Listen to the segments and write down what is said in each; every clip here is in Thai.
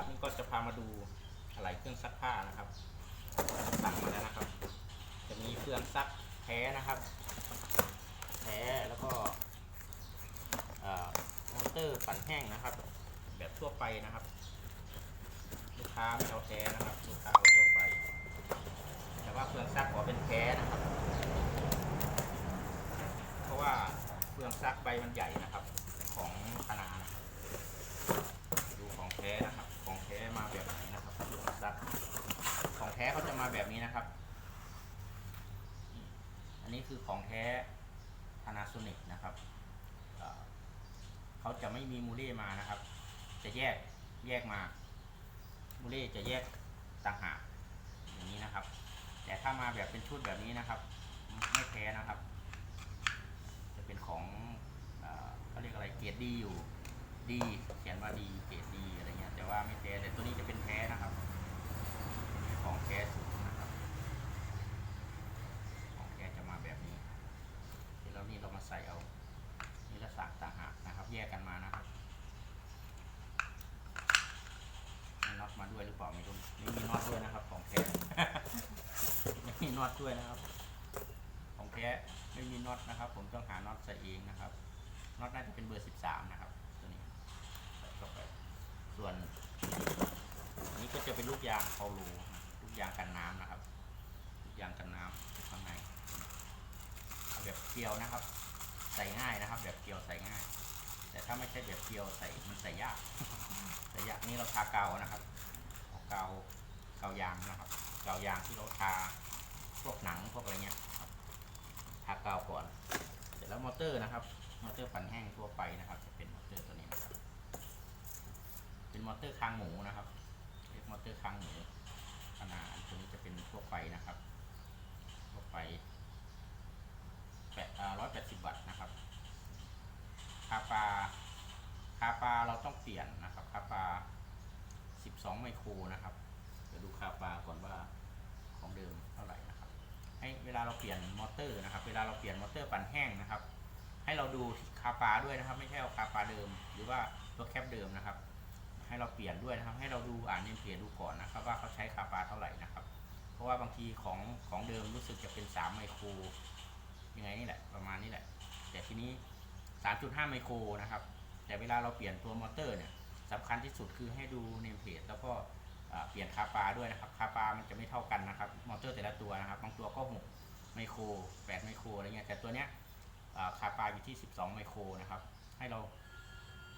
ครับนี่ก็จะพามาดูอะไรเครื่องซักผ้านะครับสั่งมาแล้วนะครับ จะมีเครื่องซักแท้นะครับแท้แล้วก็มอเตอร์ปั่นแห้งนะครับ แบบทั่วไปนะครับ ลูกค้าไม่เอาแท้นะครับลูกค้าเอาทั่วไป แต่ว่าเครื่องซักขอเป็นแท้นะครับ เพราะว่าเครื่องซักใบมันใหญ่นะครับ ของธนานะครับดูของแท้นะครับ ของแท้มาแบบไหนนะครับเครื่องซักของแท้เขาจะมาแบบนี้นะครับ อันนี้คือของแท้ Panasonic นะครับเขาจะไม่มีมูเล่มานะครับ จะแยกแยกมา มูเล่จะแยกต่างหากอย่างนี้นะครับ แต่ถ้ามาแบบเป็นชุดแบบนี้นะครับ ไม่แท้นะครับ จะเป็นของเขาเรียกอะไรเกรดดีอยู่ดีเขียนว่าดีเกรดดีอะไรเงี้ยแต่ว่าไม่แท้แต่ตัวนี้จะเป็นแท้นะครับ แท้สุดนะครับของแท้จะมาแบบนี้ที่เรานี่เรามาใส่เอานี่ละสากต่างหากนะครับ แยกกันมานะครับมีน็อตมาด้วยหรือเปล่าไม่รู้ไม่มีน็อตด้วยนะครับ ของแท้ไม่มีน็อตด้วยนะครับ ของแท้ไม่มีน็อตนะครับ ผมต้องหาน็อตใส่เองนะครับน็อตน่าจะเป็นเบอร์13นะครับตัวนี้ใส่เข้าไปส่วนนี้ก็จะเป็นลูกยางเปาโลนะลูก ยางกันน้ำนะครับ ยางกันน้ำข้างในเอาแบบเกลียวนะครับ ใส่ง่ายนะครับ แบบเกลียวใส่ง่าย แต่ถ้าไม่ใช่แบบเกลียวใส่มันใส่ยากใส่ยากนี่เราทากาวนะครับเอกาวกาวยางนะครับกาวยางที่เราทาพวกหนังพวกอะไรเงี้ยครับทากาวก่อน เสร็จแล้วมอเตอร์นะครับ มอเตอร์ปั่นแห้งทั่วไปนะครับ จะเป็นมอเตอร์ตัวนี้นะครับ เป็นมอเตอร์คางหมูนะครับเรียกมอเตอร์คางหมู ขนาดตัวนี้จะเป็นทั่วไปนะครับทั่วไปแปดร้อยแปดสิบวัตต์นะครับคาปาคาปาเราต้องเปลี่ยนนะครับคาปาสิบสองไมโครนะครับเดี๋ยวดูคาปาก่อนว่าของเดิมเท่าไหร่นะครับ ให้เวลาเราเปลี่ยนมอเตอร์นะครับ เวลาเราเปลี่ยนมอเตอร์ปั่นแห้งนะครับ ให้เราดูคาปาด้วยนะครับ ไม่ใช่เอาคาปาเดิม หรือว่าตัวแคปเดิมนะครับ ให้เราเปลี่ยนด้วยนะครับ ให้เราดูอ่านเนมเพจดูก่อนนะครับ ว่าเขาใช้คาปาเท่าไหร่นะครับ เพราะว่าบางทีของของเดิมรู้สึกจะเป็น 3 ไมโครยังไงนี่แหละประมาณนี้แหละ แต่ทีนี้ 3.5 ไมโครนะครับ แต่เวลาเราเปลี่ยนตัวมอเตอร์เนี่ยสำคัญที่สุดคือให้ดูเนมเพจแล้วก็เปลี่ยนคาปาด้วยนะครับคาปามันจะไม่เท่ากันนะครับมอเตอร์แต่ละตัวนะครับบางตัวก็ 6 ไมโคร 8 ไมโครอะไรเงี้ยแต่ตัวเนี้ยคาปาอยู่ที่ 12 ไมโครนะครับ ให้เรา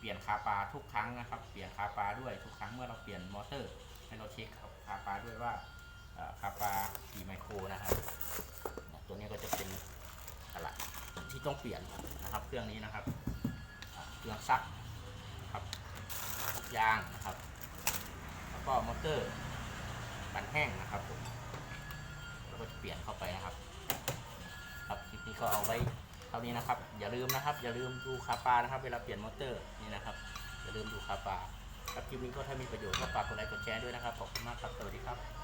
เปลี่ยนคาปาทุกครั้งนะครับ เปลี่ยนคาปาด้วยทุกครั้งเมื่อเราเปลี่ยนมอเตอร์ ให้เราเช็คคาปาด้วยว่าคาปากี่ไมโครนะครับ ตัวนี้ก็จะเป็นอะไรที่ต้องเปลี่ยนนะครับ เครื่องนี้นะครับเครื่องซักครับยางนะครับ แล้วก็มอเตอร์ปั่นแห้งนะครับผมแล้วก็จะเปลี่ยนเข้าไปนะครับ ครับคลิปนี้ก็เอาไว้ เท่านี้นะครับ อย่าลืมนะครับ อย่าลืมดูคาปานะครับ เวลาเปลี่ยนมอเตอร์นี่นะครับ อย่าลืมดูคาปาครับคลิปนี้ก็ถ้ามีประโยชน์ก็ฝากกดไลค์กดแชร์ด้วยนะครับ ขอบคุณมากครับ สวัสดีครับ